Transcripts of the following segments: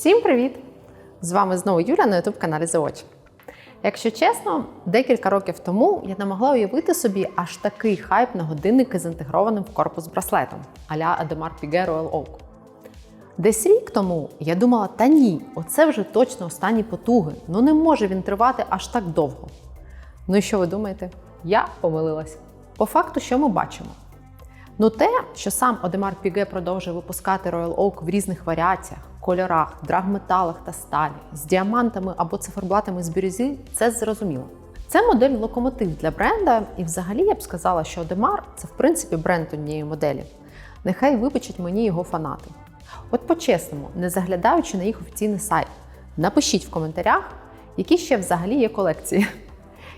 Всім привіт! З вами знову Юля на youtube каналі The Watch. Якщо чесно, декілька років тому я не могла уявити собі аж такий хайп на годинники з інтегрованим в корпус браслетом а-ля Audemars Piguet Royal Oak. Десь рік тому я думала, та ні, оце вже точно останні потуги. Ну не може він тривати аж так довго. Ну і що ви думаєте? Я помилилась. По факту, що ми бачимо? Ну, те, що сам Одемар Піге продовжує випускати Royal Oak в різних варіаціях, кольорах, драгметалах та сталі, з діамантами або циферблатами з бірюзи, це зрозуміло. Це модель локомотив для бренда, і взагалі я б сказала, що Одемар це в принципі бренд однієї моделі. Нехай вибачать мені його фанати. От по-чесному, не заглядаючи на їх офіційний сайт, напишіть в коментарях, які ще взагалі є колекції.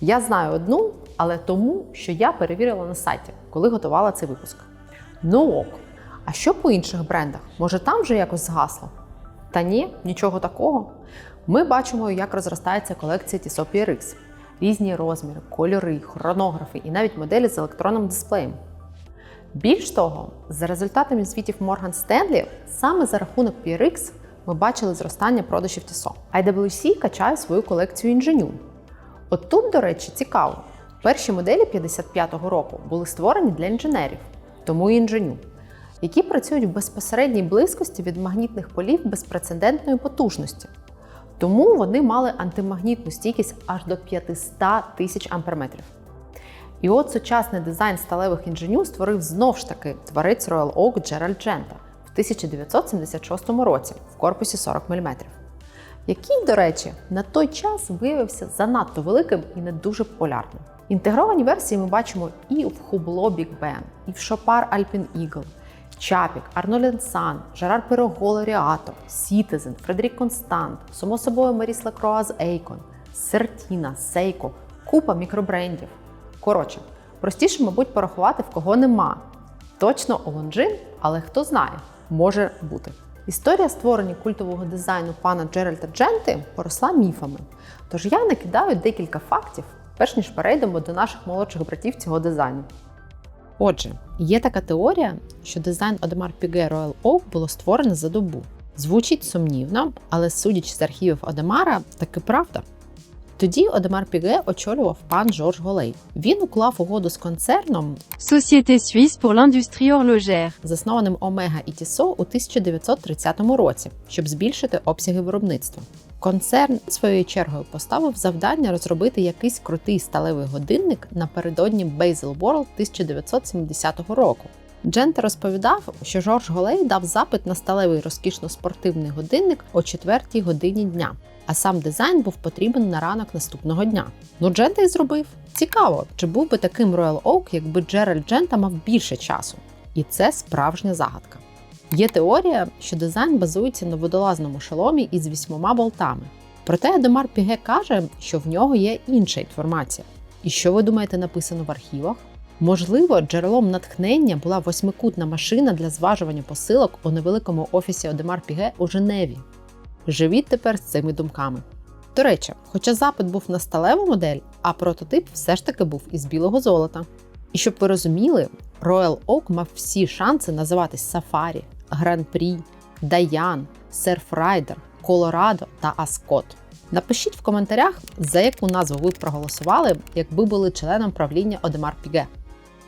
Я знаю одну, але тому, що я перевірила на сайті, коли готувала цей випуск. Ну ок. А що по інших брендах? Може там вже якось згасло? Та ні, нічого такого. Ми бачимо, як розростається колекція Tissot PRX. Різні розміри, кольори, хронографи і навіть моделі з електронним дисплеєм. Більш того, за результатами звітів Morgan Stanley, саме за рахунок PRX ми бачили зростання продажів Tissot. IWC качає свою колекцію інженю. От тут, до речі, цікаво. Перші моделі 55-го року були створені для інженерів, тому і інженю, які працюють в безпосередній близькості від магнітних полів безпрецедентної потужності. Тому вони мали антимагнітну стійкість аж до 500 тисяч амперметрів. І от сучасний дизайн сталевих інженю створив знов ж таки творець Royal Oak Джеральд Джента в 1976 році в корпусі 40 мм, який, до речі, на той час виявився занадто великим і не дуже популярним. Інтегровані версії ми бачимо і в Hublot Big Ben, і в Chopard Alpine Eagle, Чапік, Арноль Сан, Жерар Пирого Лоріато, Citizen, Фредерік Констант, само собою Маріс Лакроа з Ейкон, Сертіна, Сейко, купа мікробрендів. Коротше, простіше, мабуть, порахувати, в кого нема. Точно Олонжин, але хто знає, може бути. Історія створення культового дизайну пана Джеральда Дженти поросла міфами. Тож я накидаю декілька фактів, перш ніж перейдемо до наших молодших братів цього дизайну. Отже, є така теорія, що дизайн Audemars Piguet Royal Oak було створено за добу. Звучить сумнівно, але судячи з архівів Одемара, таки правда. Тоді Одемар Піге очолював пан Жорж Голей. Він уклав угоду з концерном, Société suisse pour l'industrie horlogère. заснованим Омега і Тісо у 1930 році, щоб збільшити обсяги виробництва. Концерн своєю чергою поставив завдання розробити якийсь крутий сталевий годинник напередодні Basel World 1970 року. Дженте розповідав, що Жорж Голей дав запит на сталевий розкішно-спортивний годинник о 4 годині дня, а сам дизайн був потрібен на ранок наступного дня. Ну, Джента й зробив. Цікаво, чи був би таким Royal Oak, якби Джеральд Джента мав більше часу. І це справжня загадка. Є теорія, що дизайн базується на водолазному шоломі із вісьмома болтами. Проте Адемар Піге каже, що в нього є інша інформація. І що ви думаєте, написано в архівах? Можливо, джерелом натхнення була восьмикутна машина для зважування посилок у невеликому офісі Одемар Піге у Женеві. Живіть тепер з цими думками. До речі, хоча запит був на сталеву модель, а прототип все ж таки був із білого золота. І щоб ви розуміли, Royal Oak мав всі шанси називатись Grand Prix, Даян, Surfrider, Colorado та Ascot. Напишіть в коментарях, за яку назву ви б проголосували, якби були членом правління Одемар Піге.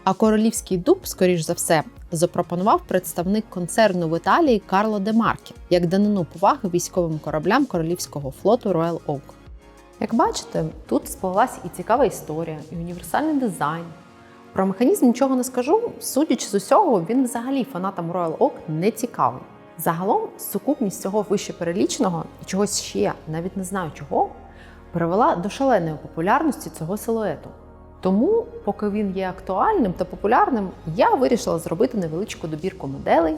А королівський дуб, скоріш за все, запропонував представник концерну в Італії Карло Де Маркі як данину поваги військовим кораблям королівського флоту Royal Oak. Як бачите, тут сплелась і цікава історія, і універсальний дизайн. Про механізм нічого не скажу. Судячи з усього, він взагалі фанатам Royal Oak не цікавий. Загалом, сукупність цього вище переліченого і чогось ще, навіть не знаю чого, привела до шаленої популярності цього силуету. Тому, поки він є актуальним та популярним, я вирішила зробити невеличку добірку моделей,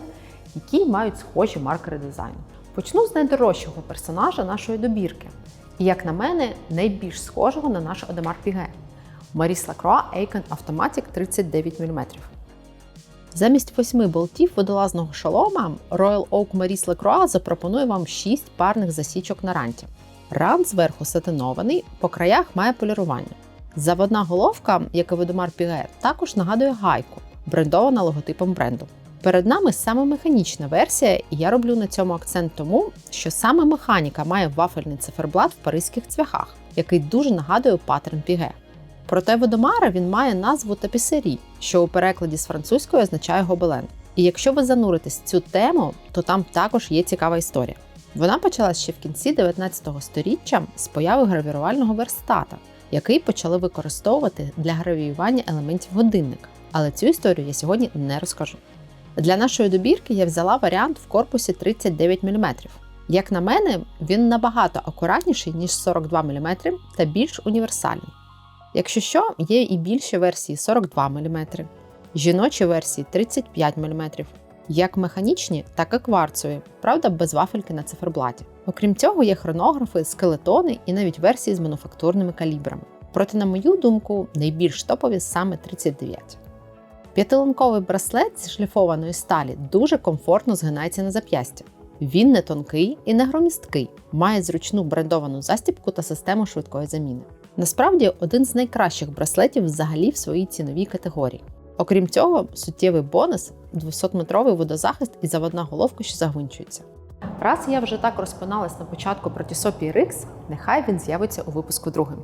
які мають схожі маркери дизайну. Почну з найдорожчого персонажа нашої добірки, і, як на мене, найбільш схожого на наш Одемар Піге Маріс Лакроа Ейкон Automatic 39 мм. Замість восьми болтів водолазного шолома Royal Oak Maurice Lacroix запропонує вам 6 парних засічок на ранті. Рант зверху сатинований, по краях має полірування. Заводна головка, як і Водомар Піге, також нагадує гайку, брендована логотипом бренду. Перед нами саме механічна версія, і я роблю на цьому акцент тому, що саме механіка має вафельний циферблат в паризьких цвяхах, який дуже нагадує паттерн піге. Проте Водомара він має назву тапісері, що у перекладі з французької означає гобелен. І якщо ви зануритесь в цю тему, то там також є цікава історія. Вона почалась ще в кінці 19 століття з появи гравірувального верстата, який почали використовувати для гравіювання елементів годинника. Але цю історію я сьогодні не розкажу. Для нашої добірки я взяла варіант в корпусі 39 мм. Як на мене, він набагато акуратніший, ніж 42 мм та більш універсальний. Якщо що, є і більші версії 42 мм, жіночі версії 35 мм, як механічні, так і кварцові, правда, без вафельки на циферблаті. Окрім цього, є хронографи, скелетони і навіть версії з мануфактурними калібрами. Проте, на мою думку, найбільш топові саме 39. П'ятилинковий браслет зі шліфованої сталі дуже комфортно згинається на зап'ястя. Він не тонкий і не громісткий, має зручну брендовану застібку та систему швидкої заміни. Насправді, один з найкращих браслетів взагалі в своїй ціновій категорії. Окрім цього, суттєвий бонус 200-метровий водозахист і заводна головка, що загвинчується. Раз я вже так розпиналась на початку про Tissot PRX, нехай він з'явиться у випуску другим.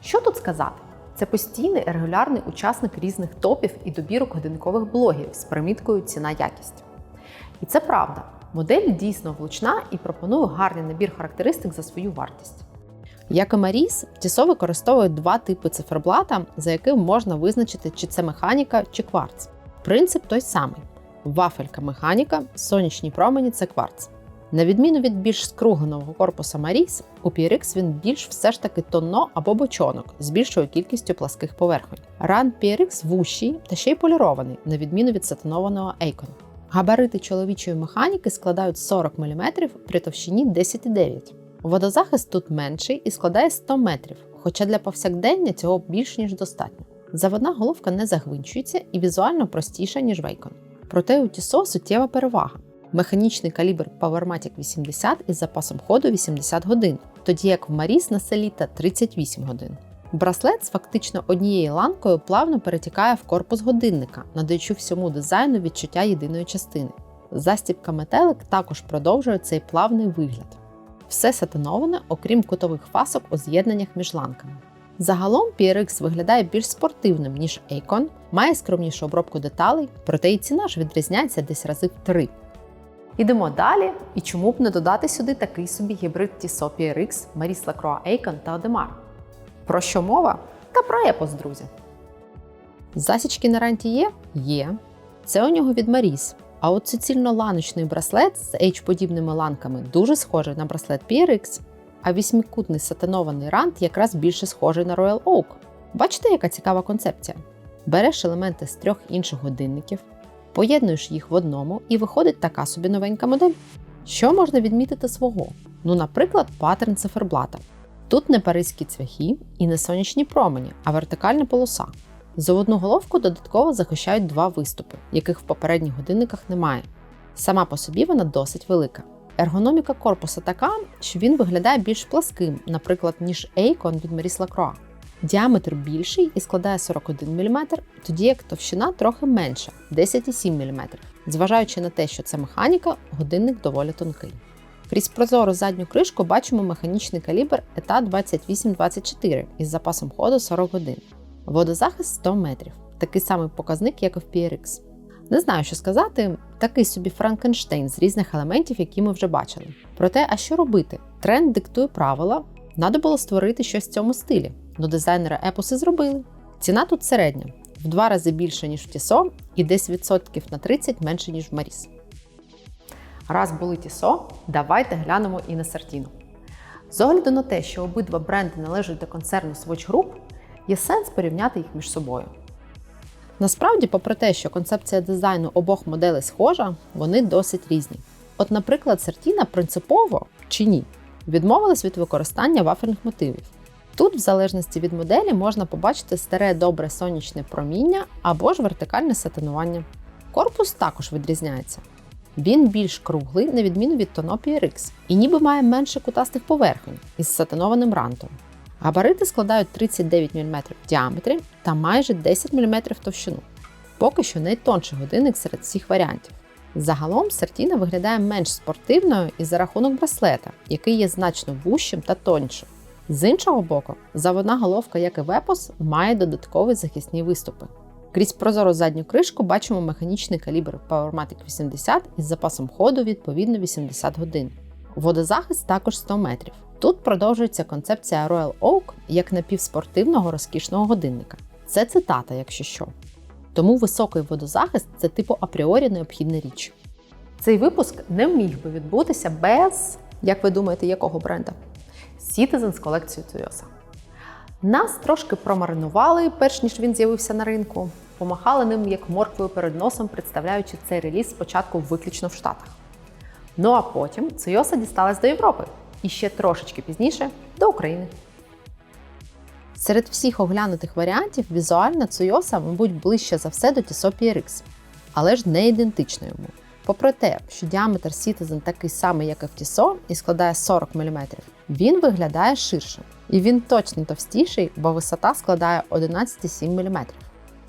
Що тут сказати? Це постійний регулярний учасник різних топів і добірок годинкових блогів з приміткою ціна якість. І це правда. Модель дійсно влучна і пропонує гарний набір характеристик за свою вартість. Як і Маріс, Тісо використовує два типи циферблата, за яким можна визначити, чи це механіка, чи кварц. Принцип той самий: вафелька механіка, сонячні промені це кварц. На відміну від більш скругленого корпуса Маріс, у PRX він більш все ж таки тонно або бочонок з більшою кількістю пласких поверхонь. Ран PRX вущий та ще й полірований, на відміну від сатинованого Ейкон. Габарити чоловічої механіки складають 40 мм при товщині 10,9 Водозахист тут менший і складає 100 метрів, хоча для повсякдення цього більш ніж достатньо. Заводна головка не загвинчується і візуально простіша, ніж Вейкон. Проте у Тісо суттєва перевага. Механічний калібр PowerMatic 80 із запасом ходу 80 годин, тоді як в Маріс на Селіта 38 годин. Браслет з фактично однією ланкою плавно перетікає в корпус годинника, надаючи всьому дизайну відчуття єдиної частини. Застібка метелик також продовжує цей плавний вигляд. Все сатиноване, окрім кутових фасок у з'єднаннях між ланками. Загалом PRX виглядає більш спортивним, ніж Ейкон, має скромнішу обробку деталей, проте і ціна ж відрізняється десь рази в три. Ідемо далі, і чому б не додати сюди такий собі гібрид Tissot PRX, Maris Lacroix Ейкон та Одемар. Про що мова? Та про епос, друзі. Засічки на ранті є? Є. Це у нього від Маріс. А от суцільно-ланочний браслет з H-подібними ланками дуже схожий на браслет PRX, а вісьмикутний сатинований рант якраз більше схожий на Royal Oak. Бачите, яка цікава концепція? Береш елементи з трьох інших годинників, поєднуєш їх в одному і виходить така собі новенька модель. Що можна відмітити свого? Ну, наприклад, паттерн циферблата. Тут не паризькі цвяхи і не сонячні промені, а вертикальна полоса. Заводну головку додатково захищають два виступи, яких в попередніх годинниках немає. Сама по собі вона досить велика. Ергономіка корпуса така, що він виглядає більш пласким, наприклад, ніж Ейкон від Maris Lacroix. Діаметр більший і складає 41 мм, тоді як товщина трохи менша 10,7 мм. Зважаючи на те, що це механіка, годинник доволі тонкий. Крізь прозору задню кришку бачимо механічний калібр ETA 2824 із запасом ходу 40 годин. Водозахист 100 метрів, такий самий показник, як і в PRX. Не знаю, що сказати, такий собі Франкенштейн з різних елементів, які ми вже бачили. Проте, а що робити? Тренд диктує правила, надо було створити щось в цьому стилі. Ну дизайнери епоси зробили. Ціна тут середня, в два рази більше, ніж в Тісо, і десь відсотків на 30 менше, ніж в Маріс. Раз були Тісо, давайте глянемо і на Сартіну. З огляду на те, що обидва бренди належать до концерну Swatch Group, є сенс порівняти їх між собою. Насправді, попри те, що концепція дизайну обох моделей схожа, вони досить різні. От, наприклад, Сартіна принципово чи ні відмовилась від використання вафельних мотивів. Тут, в залежності від моделі, можна побачити старе добре сонячне проміння або ж вертикальне сатинування. Корпус також відрізняється. Він більш круглий, на відміну від Tono PRX, і ніби має менше кутастих поверхонь із сатинованим рантом. Габарити складають 39 мм в діаметрі та майже 10 мм в товщину. Поки що найтонший годинник серед всіх варіантів. Загалом Сертіна виглядає менш спортивною і за рахунок браслета, який є значно вущим та тоншим. З іншого боку, заводна головка, як і Вепос, має додаткові захисні виступи. Крізь прозору задню кришку бачимо механічний калібр PowerMatic 80 із запасом ходу відповідно 80 годин. Водозахист також 100 метрів. Тут продовжується концепція Royal Oak як напівспортивного розкішного годинника. Це цитата, якщо що. Тому високий водозахист це типу апріорі необхідна річ. Цей випуск не міг би відбутися без, як ви думаєте, якого бренда? Citizen з колекцією Toyosa. Нас трошки промаринували, перш ніж він з'явився на ринку. Помахали ним як морквою перед носом, представляючи цей реліз спочатку виключно в Штатах. Ну а потім Цойоса дісталась до Європи і ще трошечки пізніше до України. Серед всіх оглянутих варіантів візуально Цойоса, мабуть, ближче за все до Tissot PRX, але ж не ідентично йому. Попри те, що діаметр Citizen такий самий, як і в Tissot, і складає 40 мм, він виглядає ширшим. І він точно товстіший, бо висота складає 11,7 мм.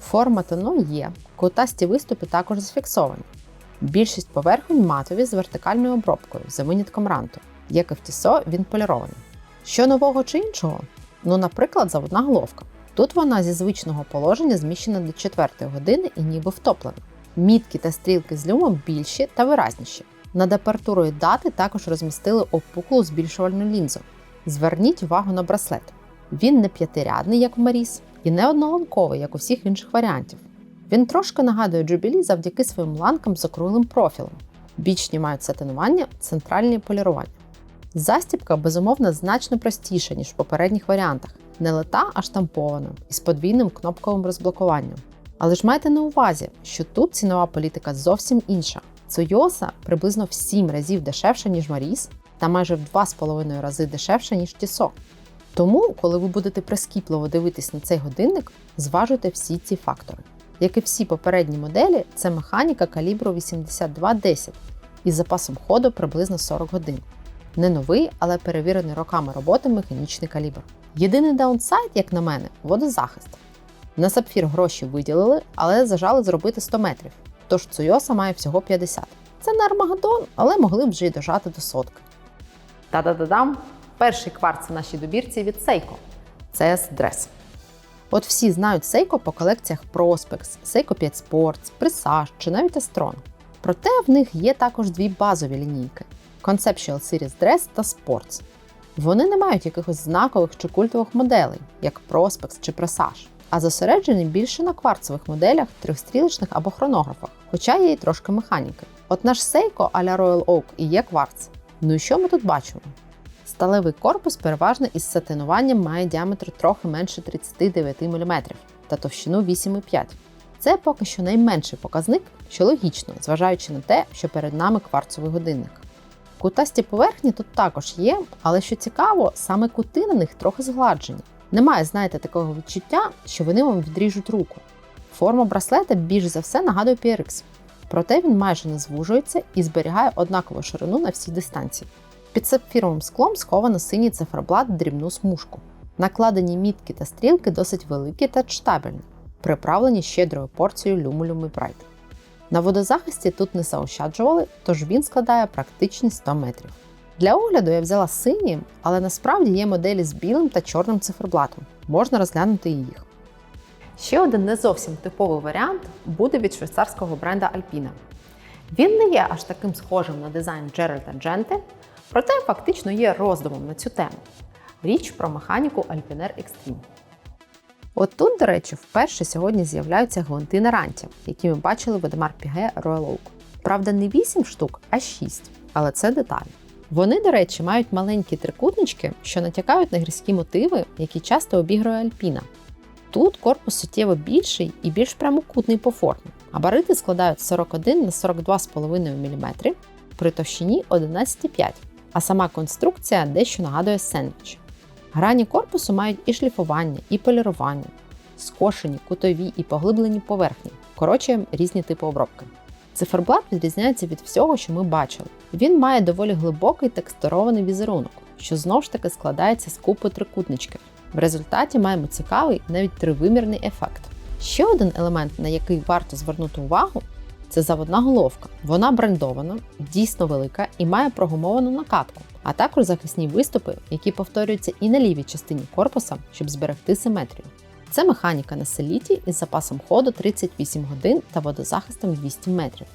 Форма тону є, кутасті виступи також зафіксовані. Більшість поверхонь матові з вертикальною обробкою за винятком ранту, як і в Tissot, він полірований. Що нового чи іншого? Ну, наприклад, заводна головка. Тут вона зі звичного положення зміщена до 4 години і ніби втоплена. Мітки та стрілки з люмом більші та виразніші. Над апертурою дати також розмістили опуклу збільшувальну лінзу. Зверніть увагу на браслет. Він не п'ятирядний, як в Маріс, і не одноланковий, як у всіх інших варіантів. Він трошки нагадує Jubilee завдяки своїм ланкам з округлим профілем. Бічні мають сатинування, центральні полірування. Застібка, безумовно, значно простіша, ніж в попередніх варіантах. Не лета, а штампована із подвійним кнопковим розблокуванням. Але ж майте на увазі, що тут цінова політика зовсім інша. Цойоса приблизно в 7 разів дешевша, ніж Маріс, та майже в 2,5 рази дешевша, ніж Тісо. Тому, коли ви будете прискіпливо дивитись на цей годинник, зважуйте всі ці фактори. Як і всі попередні моделі, це механіка калібру 8210 із запасом ходу приблизно 40 годин. Не новий, але перевірений роками роботи механічний калібр. Єдиний даунсайд, як на мене, водозахист. На сапфір гроші виділили, але зажали зробити 100 метрів. Тож Цойоса має всього 50. Це не Армагеддон, але могли б вже й дожати до сотки. Та-да-да-дам! Перший кварц в нашій добірці від Seiko. CS Dress. От всі знають Seiko по колекціях Prospex, Seiko 5 Sports, Presage чи навіть Astron. Проте в них є також дві базові лінійки Conceptual Series Dress та Sports. Вони не мають якихось знакових чи культових моделей, як Prospex чи Presage, а зосереджені більше на кварцевих моделях, трьохстрілочних або хронографах, хоча є й трошки механіки. От наш Seiko а-ля Royal Oak і є кварц. Ну і що ми тут бачимо? Сталевий корпус переважно із сатинуванням має діаметр трохи менше 39 мм та товщину 8,5. Це поки що найменший показник, що логічно, зважаючи на те, що перед нами кварцовий годинник. Кутасті поверхні тут також є, але що цікаво, саме кути на них трохи згладжені. Немає, знаєте, такого відчуття, що вони вам відріжуть руку. Форма браслета більш за все нагадує PRX, проте він майже не звужується і зберігає однакову ширину на всій дистанції. Під сапфіровим склом сховано синій циферблат дрібну смужку. Накладені мітки та стрілки досить великі та читабельні, приправлені щедрою порцією люму Bright. На водозахисті тут не заощаджували, тож він складає практичні 100 метрів. Для огляду я взяла сині, але насправді є моделі з білим та чорним циферблатом. Можна розглянути і їх. Ще один не зовсім типовий варіант буде від швейцарського бренда Alpina. Він не є аж таким схожим на дизайн Джеральда Дженте, проте фактично є роздумом на цю тему. Річ про механіку Alpiner Extreme. От тут, до речі, вперше сьогодні з'являються гвинти на ранті, які ми бачили в Едемар Піге Royal Oak. Правда, не 8 штук, а 6, але це деталь. Вони, до речі, мають маленькі трикутнички, що натякають на гірські мотиви, які часто обігрує Альпіна. Тут корпус суттєво більший і більш прямокутний по формі. Габарити складають 41 на 42,5 мм при товщині 11,5 а сама конструкція дещо нагадує сендвіч. Грані корпусу мають і шліфування, і полірування, скошені, кутові і поглиблені поверхні, коротше, різні типи обробки. Циферблат відрізняється від всього, що ми бачили. Він має доволі глибокий текстурований візерунок, що знову ж таки складається з купи трикутничків. В результаті маємо цікавий, навіть тривимірний ефект. Ще один елемент, на який варто звернути увагу, це заводна головка. Вона брендована, дійсно велика і має прогумовану накатку, а також захисні виступи, які повторюються і на лівій частині корпуса, щоб зберегти симетрію. Це механіка на селіті із запасом ходу 38 годин та водозахистом 200 метрів.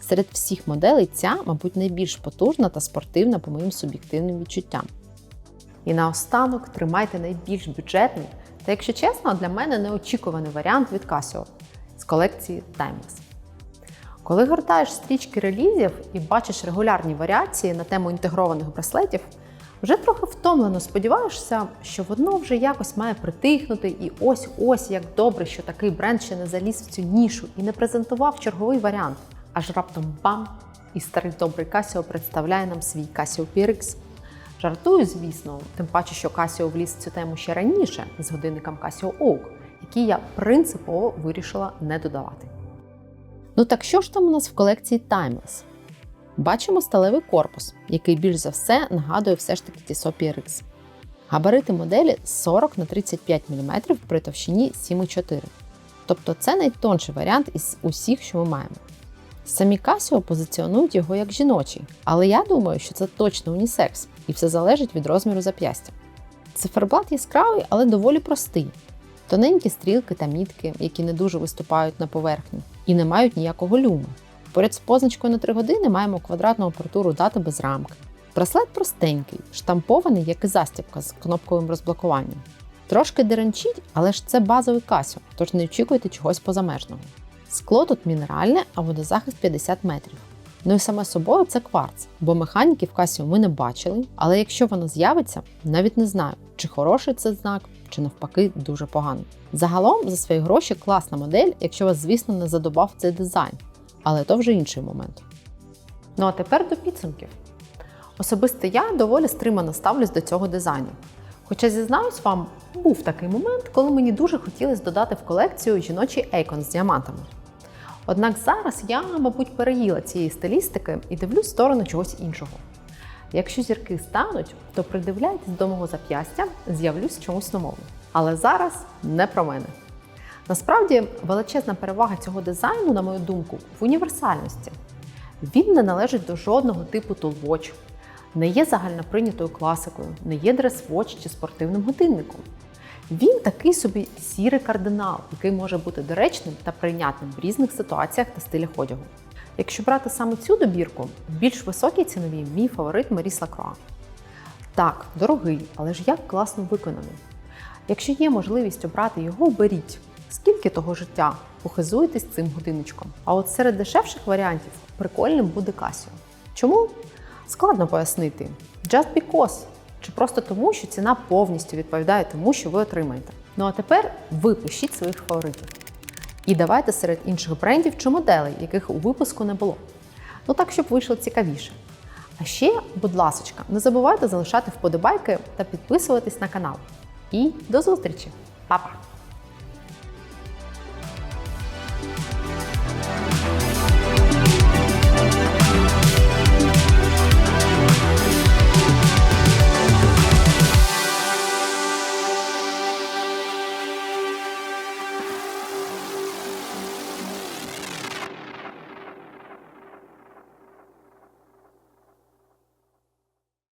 Серед всіх моделей ця, мабуть, найбільш потужна та спортивна по моїм суб'єктивним відчуттям. І наостанок тримайте найбільш бюджетний та, якщо чесно, для мене неочікуваний варіант від Casio з колекції Timeless. Коли гортаєш стрічки релізів і бачиш регулярні варіації на тему інтегрованих браслетів, вже трохи втомлено сподіваєшся, що воно вже якось має притихнути, і ось ось як добре, що такий бренд ще не заліз в цю нішу і не презентував черговий варіант. Аж раптом бам! І старий добрий Casio представляє нам свій Casio PRX. Жартую, звісно, тим паче, що Casio вліз в цю тему ще раніше з годинником Casio Oak, який я принципово вирішила не додавати. Ну так що ж там у нас в колекції Timeless? Бачимо сталевий корпус, який більш за все нагадує все ж таки Tissot PRX. Габарити моделі 40 на 35 мм при товщині 7,4. Тобто це найтонший варіант із усіх, що ми маємо. Самі Casio позиціонують його як жіночий, але я думаю, що це точно унісекс, і все залежить від розміру зап'ястя. Циферблат яскравий, але доволі простий. Тоненькі стрілки та мітки, які не дуже виступають на поверхні, і не мають ніякого люму. Поряд з позначкою на 3 години маємо квадратну апертуру дати без рамки. Браслет простенький, штампований, як і застібка з кнопковим розблокуванням. Трошки деренчить, але ж це базовий Casio, тож не очікуйте чогось позамежного. Скло тут мінеральне, а водозахист 50 метрів. Ну і саме собою це кварц, бо механіки в Casio ми не бачили, але якщо воно з'явиться, навіть не знаю, чи хороший це знак, чи навпаки дуже поганий. Загалом за свої гроші класна модель, якщо вас, звісно, не задобав цей дизайн, але то вже інший момент. Ну а тепер до підсумків. Особисто я доволі стримано ставлюсь до цього дизайну. Хоча зізнаюсь вам, був такий момент, коли мені дуже хотілося додати в колекцію жіночий ейкон з діамантами. Однак зараз я, мабуть, переїла цієї стилістики і дивлюсь в сторону чогось іншого. Якщо зірки стануть, то придивляйтесь до мого зап'ястя, з'явлюсь чомусь новому. Але зараз не про мене. Насправді, величезна перевага цього дизайну, на мою думку, в універсальності. Він не належить до жодного типу тулвоч, не є загальноприйнятою класикою, не є дрес-вотч чи спортивним годинником. Він такий собі сірий кардинал, який може бути доречним та прийнятним в різних ситуаціях та стилях одягу. Якщо брати саме цю добірку, більш високій ціновій мій фаворит Маріс Лакроа. Так, дорогий, але ж як класно виконаний. Якщо є можливість обрати його, беріть. Скільки того життя похизуєтесь цим годинничком. А от серед дешевших варіантів прикольним буде Casio. Чому? Складно пояснити. Just because. Чи просто тому, що ціна повністю відповідає тому, що ви отримаєте. Ну а тепер ви пишіть своїх фаворитів. І давайте серед інших брендів чи моделей, яких у випуску не було. Ну так, щоб вийшло цікавіше. А ще, будь ласочка, не забувайте залишати вподобайки та підписуватись на канал. І до зустрічі! Па-па!